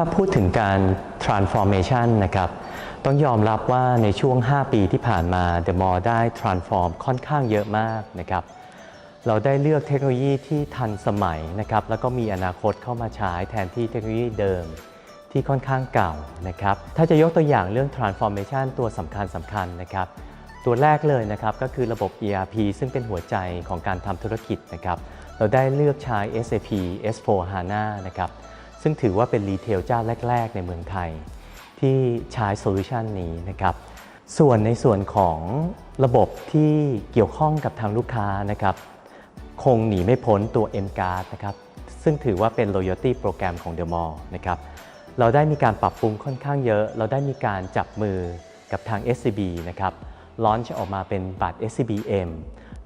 ถ้าพูดถึงการ transformation นะครับ ต้องยอมรับว่าในช่วง 5 ปีที่ผ่านมา The Mall ได้ transform ค่อนข้างเยอะมากนะครับ เราได้เลือกเทคโนโลยีที่ทันสมัยนะครับ แล้วก็มีอนาคตเข้ามาใช้แทนที่เทคโนโลยีเดิมที่ค่อนข้างเก่านะครับ ถ้าจะยกตัวอย่างเรื่อง transformation ตัวสำคัญสำคัญนะครับ ตัวแรกเลยนะครับก็คือระบบ ERP ซึ่งเป็นหัวใจของการทำธุรกิจนะครับ เราได้เลือกใช้ SAP S4 HANA นะครับ ซึ่งถือว่าเป็นรีเทลเจ้าแรก ๆ ในเมืองไทย ที่ใช้โซลูชันนี้นะครับ ส่วนในส่วนของระบบที่เกี่ยวข้องกับทางลูกค้านะครับ คงหนีไม่พ้นตัว M Card นะครับ ซึ่งถือว่าเป็น loyalty โปรแกรมของ The Mall นะครับ เราได้มีการปรับปรุงค่อนข้างเยอะ เราได้มีการจับมือกับทาง SCB นะครับลอนช์ออกมาเป็นบัตร SCBM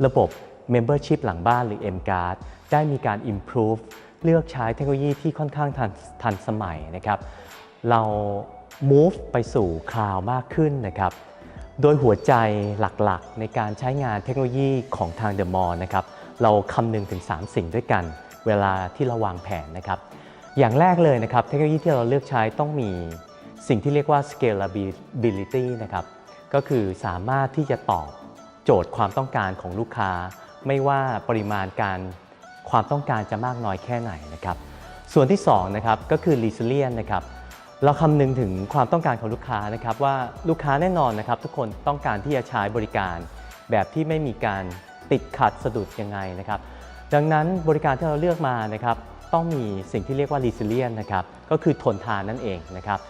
ระบบ Membership หลังบ้านหรือ M Card ได้มีการ improve เลือกใช้เทคโนโลยีที่ค่อนข้างทันทันสมัยนะครับ เรา move ไปสู่คลาวมากขึ้นนะครับ โดยหัวใจหลักๆ ในการใช้งานเทคโนโลยีของทาง The Mall นะครับ เราคำนึงถึง 3 สิ่งด้วยกัน เวลาที่เราวางแผนนะครับ อย่างแรกเลยนะครับ เทคโนโลยีที่เราเลือกใช้ต้องมีสิ่งที่เรียกว่า scalability นะครับ ก็คือสามารถที่จะตอบโจทย์ความต้องการของลูกค้า ไม่ว่าปริมาณการ ความต้องการจะมากน้อยแค่ไหนนะครับ ส่วนที่2นะครับก็คือ resilient นะครับเราคำนึงถึงความต้องการของลูกค้านะครับ ว่าลูกค้าแน่นอนนะครับ ทุกคนต้องการที่จะใช้บริการ แบบที่ไม่มีการติดขัดสะดุดยังไงนะครับ ดังนั้นบริการที่เราเลือกมานะครับ ต้องมีสิ่งที่เรียกว่า resilient นะครับก็คือทนทานนั่นเองนะครับ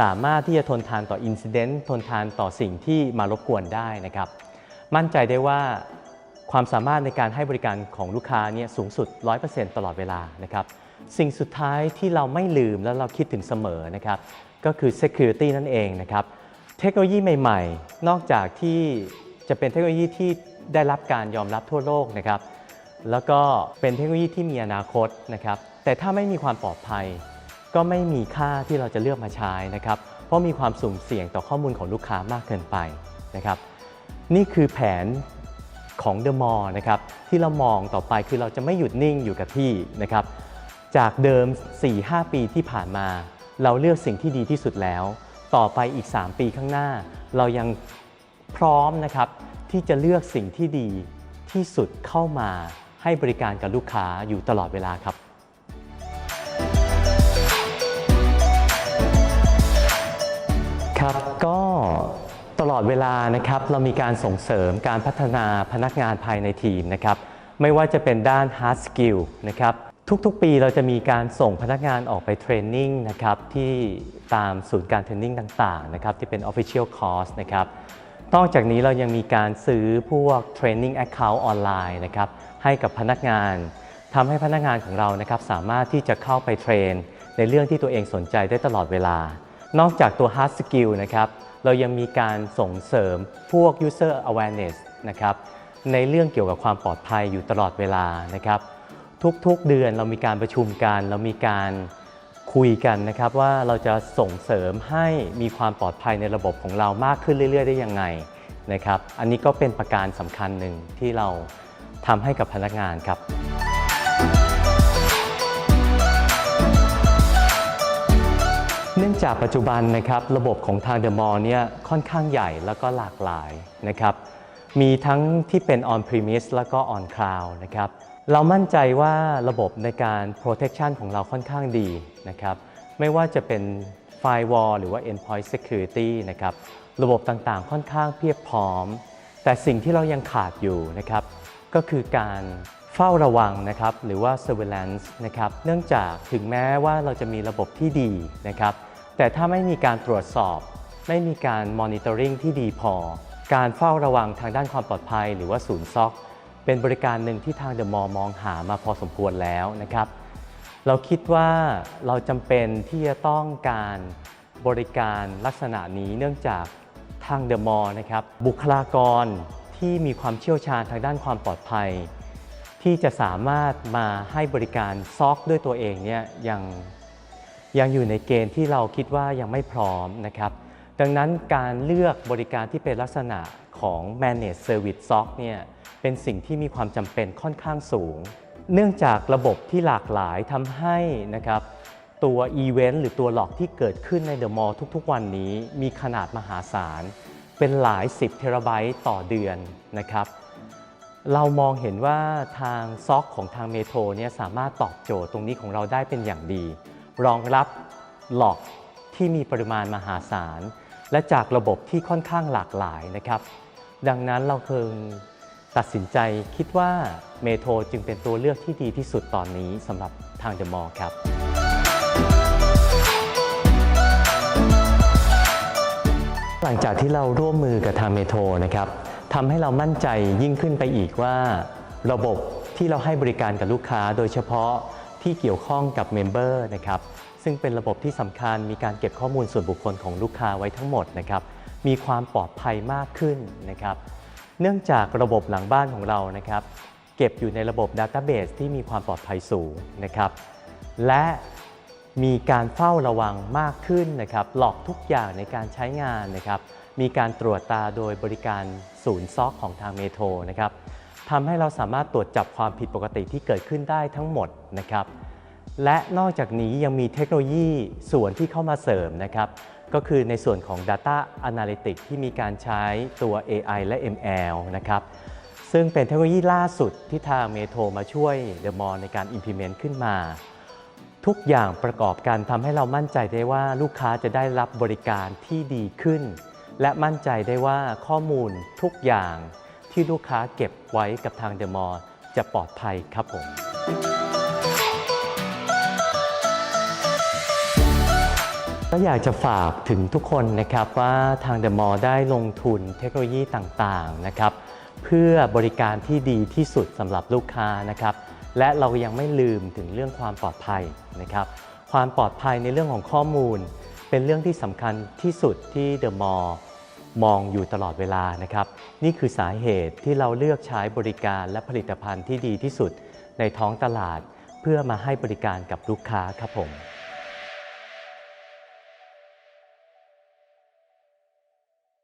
สามารถที่จะทนทานต่ออินซิเดนต์ทนทานต่อสิ่งที่มารบกวนได้นะครับ มั่นใจได้ว่า ความสามารถในการให้บริการของลูกค้าเนี่ยสูงสุด 100%ตลอดเวลานะครับ สิ่งสุดท้ายที่เราไม่ลืมและเราคิดถึงเสมอนะครับ ก็คือ security นั่นเองนะครับ เทคโนโลยีใหม่ ๆ นอกจากที่จะเป็นเทคโนโลยีที่ได้รับการยอมรับทั่วโลกนะครับ แล้วก็เป็นเทคโนโลยีที่มีอนาคตนะครับ แต่ถ้าไม่มีความปลอดภัย ก็ไม่มีค่าที่เราจะเลือกมาใช้นะครับ เพราะมีความสุ่มเสี่ยงต่อข้อมูลของลูกค้ามากเกินไปนะครับ นี่คือแผน ของ The Mall นะครับที่เรามองต่อไปคือเราจะไม่หยุดนิ่งอยู่กับที่นะครับจากเดิม 4-5 ปีที่ผ่านมา เราเลือกสิ่งที่ดีที่สุดแล้ว ต่อไปอีก 3 ปีข้างหน้า เรายังพร้อมนะครับที่จะเลือกสิ่งที่ดีที่สุดเข้ามาให้บริการกับลูกค้าอยู่ตลอดเวลาครับครับก็ ตลอดเวลานะครับเรามีการส่งเสริมการพัฒนาพนักงานภายในทีมนะครับไม่ว่าจะเป็นด้าน hard skill นะครับทุกๆ ปีเราจะมีการส่งพนักงานออกไปเทรนนิ่งนะครับที่ตามศูนย์การเทรนนิ่งต่างๆนะครับที่เป็น official course นะครับนอกจากนี้เรายังมีการซื้อพวก training account ออนไลน์นะครับให้กับพนักงานทำให้พนักงานของเรานะครับสามารถที่จะเข้าไปเทรน ในเรื่องที่ตัวเองสนใจได้ตลอดเวลา นอกจากตัว hard skill นะครับ เรายังมีการส่งเสริมพวก user awareness นะครับในเรื่องเกี่ยวกับความปลอดภัยอยู่ตลอดเวลานะครับทุกๆเดือนเรามีการประชุมกันเรามีการคุยกันนะครับว่าเราจะส่งเสริมให้มีความปลอดภัยในระบบของเรามากขึ้นเรื่อย ๆ ได้ยังไงนะครับ อันนี้ก็เป็นประการสำคัญหนึ่งที่เราทำให้กับพนักงานครับ จากปัจจุบันนะครับระบบของทางเดอะมอลล์เนี่ยค่อนข้างใหญ่แล้วก็หลากหลายนะครับมีทั้งที่เป็น on premise แล้วก็ on cloud นะครับเรามั่นใจว่าระบบในการ protection ของเราค่อนข้างดีนะครับไม่ว่าจะเป็น firewall หรือว่า endpoint security นะครับระบบต่างๆ ค่อนข้างเพียบพร้อม แต่สิ่งที่เรายังขาดอยู่นะครับก็คือการเฝ้าระวังนะครับหรือว่า surveillance นะครับเนื่องจากถึงแม้ว่าเราจะมีระบบที่ดีนะครับ แต่ถ้าไม่มีการตรวจสอบ ไม่มีการ monitoring ที่ดีพอ การเฝ้าระวังทางด้านความปลอดภัย หรือว่าศูนย์ซอก เป็นบริการหนึ่งที่ทางเดอะมอลมองหามาพอสมควรแล้วนะครับ เราคิดว่าเราจำเป็นที่จะต้องการบริการลักษณะนี้เนื่องจากทางเดอะมอลนะครับ บุคลากรที่มีความเชี่ยวชาญทางด้านความปลอดภัย ที่จะสามารถมาให้บริการซอกด้วยตัวเองเนี่ยยัง ยังอยู่ในเกณฑ์ที่เราคิดว่ายังไม่พร้อมนะครับ ดังนั้นการเลือกบริการที่เป็นลักษณะของ managed service SOC เนี่ยเป็นสิ่งที่มีความจำเป็นค่อนข้างสูง เนื่องจากระบบที่หลากหลายทำให้นะครับตัวอีเวนต์หรือตัวหลอกที่เกิดขึ้นในเดอะมอลล์ทุกๆ วันนี้มีขนาดมหาศาล เป็นหลาย 10 เทราไบต์ต่อเดือนนะครับ เรามองเห็นว่าทางซอกของทางเมโทรเนี่ยสามารถตอบโจทย์ตรงนี้ของเราได้เป็นอย่างดี รองรับหลอกที่มีปริมาณมหาศาล และจากระบบที่ค่อนข้างหลากหลายนะครับ ดังนั้นเราเคิงตัดสินใจคิดว่าเมโทรจึงเป็นตัวเลือกที่ดีที่สุดตอนนี้สำหรับทางเดอะมอลล์ครับหลังจากที่เราร่วมมือกับทางเมโทรนะครับทำให้เรามั่นใจยิ่งขึ้นไปอีกว่า ระบบที่เราให้บริการกับลูกค้า โดยเฉพาะ ที่เกี่ยวข้องกับเมมเบอร์นะครับซึ่งเป็นระบบที่สำคัญมีการเก็บข้อมูลส่วนบุคคลของลูกค้าไว้ทั้งหมดนะครับมีความปลอดภัยมากขึ้นนะครับเนื่องจากระบบหลังบ้านของเรานะครับเก็บอยู่ในระบบ Database ที่มีความปลอดภัยสูงนะครับและมีการเฝ้าระวังมากขึ้นนะครับหลอกทุกอย่างในการใช้งานนะครับมีการตรวจตาโดยบริการศูนย์ซอกของทางเมโทรนะครับ ทำให้เราสามารถตรวจจับความผิดปกติที่เกิดขึ้นได้ทั้งหมดนะครับ และนอกจากนี้ยังมีเทคโนโลยีส่วนที่เข้ามาเสริมนะครับ ก็คือในส่วนของ Data Analytics ที่มีการใช้ตัว AI และ ML นะครับซึ่งเป็นเทคโนโลยีล่าสุดที่ทางเมโทรมาช่วย The Mall ในการ implement ขึ้นมา ทุกอย่างประกอบกันทำให้เรามั่นใจได้ว่าลูกค้าจะได้รับบริการที่ดีขึ้น และมั่นใจได้ว่าข้อมูลทุกอย่าง ที่ลูกค้าเก็บไว้กับทาง The Mall จะปลอดภัยครับผม ก็อยากจะฝากถึงทุกคนนะครับว่าทาง The Mall ได้ลงทุนเทคโนโลยีต่างๆนะครับเพื่อบริการที่ดีที่สุดสำหรับลูกค้านะครับ และเรายังไม่ลืมถึงเรื่องความปลอดภัยนะครับ ความปลอดภัยในเรื่องของข้อมูล เป็นเรื่องที่สำคัญที่สุดที่ The Mall มองอยู่ตลอดเวลานะครับ นี่คือสาเหตุที่เราเลือกใช้บริการและผลิตภัณฑ์ที่ดีที่สุดในท้องตลาด เพื่อมาให้บริการกับลูกค้าครับผม